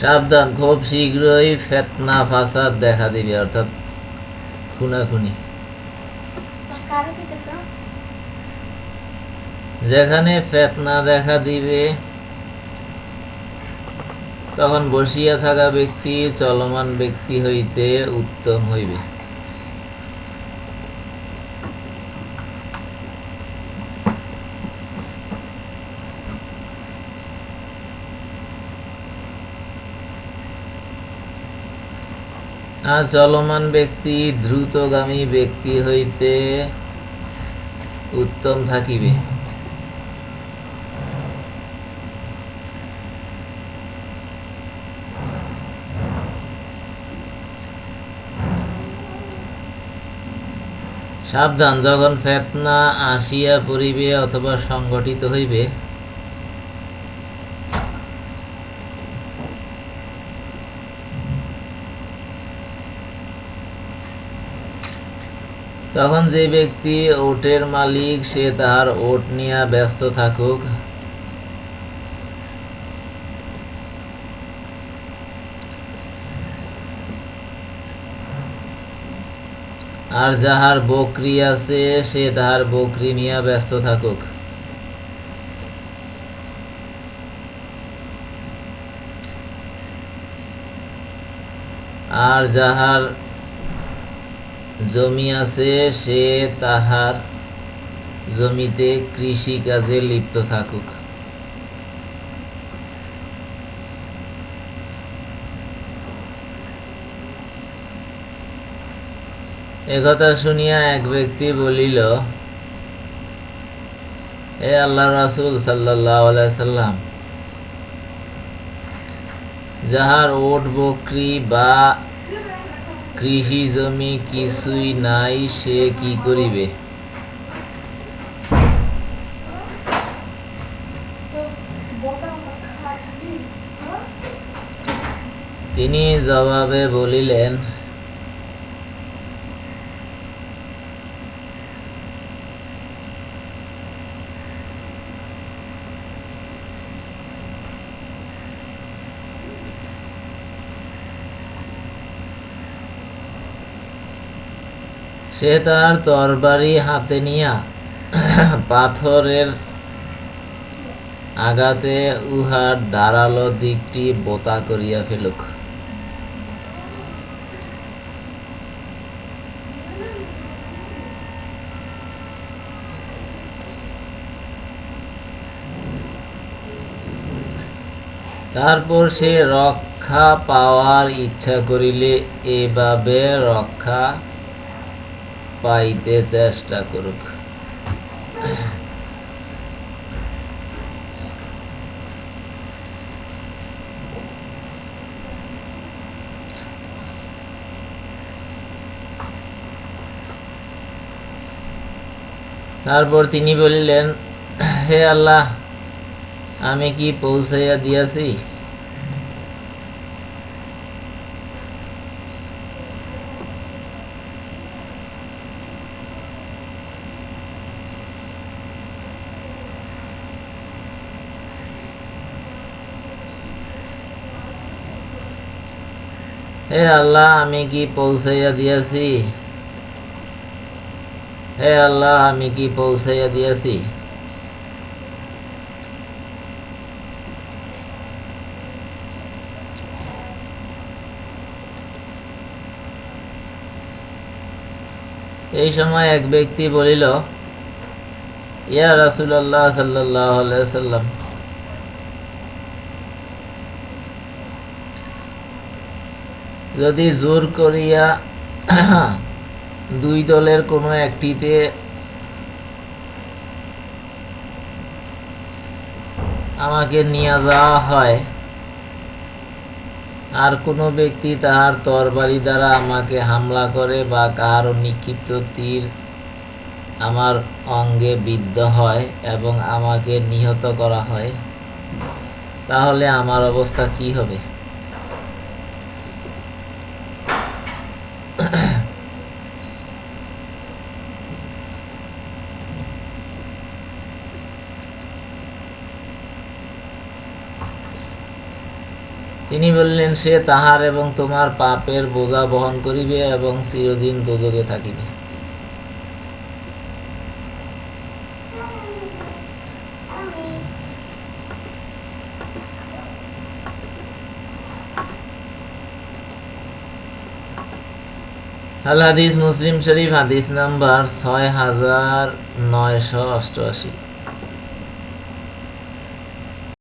সাবধান খুব শীঘ্রই ফেতনা ফাসাদ দেখা দিবে অর্থাৎ খুনাখুনি। যেখানে ফেতনা দেখা দিবে তখন বসিয়া থাকা ব্যক্তি চলমান ব্যক্তি হইতে উত্তম হইবে। চলমান ব্যক্তি, দ্রুতগামী ব্যক্তি হইতে উত্তম থাকিবে। সাবধান, যখন ফেতনা আসিয়া পড়িবে অথবা সংগঠিত হইবে তখন যে ব্যক্তি ওটের মালিক, সে তাহার ওট নিয়ে ব্যস্ত থাকুক। আর যাহার বকরি আছে, সে তাহার বকরি নিয়ে ব্যস্ত থাকুক। আর যাহার জমি আছে, সে তাহার জমিতে কৃষি কাজে লিপ্ত থাকুক। একথা শুনিয়া এক ব্যক্তি বলিল, এ আল্লাহ রাসুল সাল্লাম, যাহার ওট, বকরি বা কৃষি জমি কিছুই নাই সে কি করিবে? তিনি জবাবে বলিলেন সে তার তরবারি হাতে নিয়া পাথরের আঘাতে উহার ধারালো দিকটি বোতা করিয়া ফেলুক। তারপর সে রক্ষা পাওয়ার ইচ্ছা করিলে এভাবে রক্ষা পাইতে চেষ্টা করুক। তারপর তিনি বলিলেন হে আল্লাহ আমি কি পৌঁছাইয়া দিয়াছি? হে আল্লাহ, আমি কি পৌঁছাইয়া দিয়াছি? হে আল্লাহ, আমি কি পৌঁছাইয়া দিয়াছি? এই সময় এক ব্যক্তি বলিল, ইয়া রাসুলাল্লাহ সাল্লাহ সাল্লাম যদি জোর করিয়া দুই দলের কোনো একটিতে আমাকে নিয়ে যাওয়া হয়, আর কোনো ব্যক্তি তাহার তরবারি দ্বারা আমাকে হামলা করে বা কাহারও নিক্ষিপ্ত তীর আমার অঙ্গে বিদ্ধ হয় এবং আমাকে নিহত করা হয়, তাহলে আমার অবস্থা কি হবে? তিনি বললেন, সে তাহার এবং তোমার পাপের বোঝা বহন করিবে এবং চিরদিন দোজকে থাকিবে। আল হাদিস মুসলিম শরীফ, হাদিস নাম্বার ছয় হাজার নয়শো অষ্টআশি।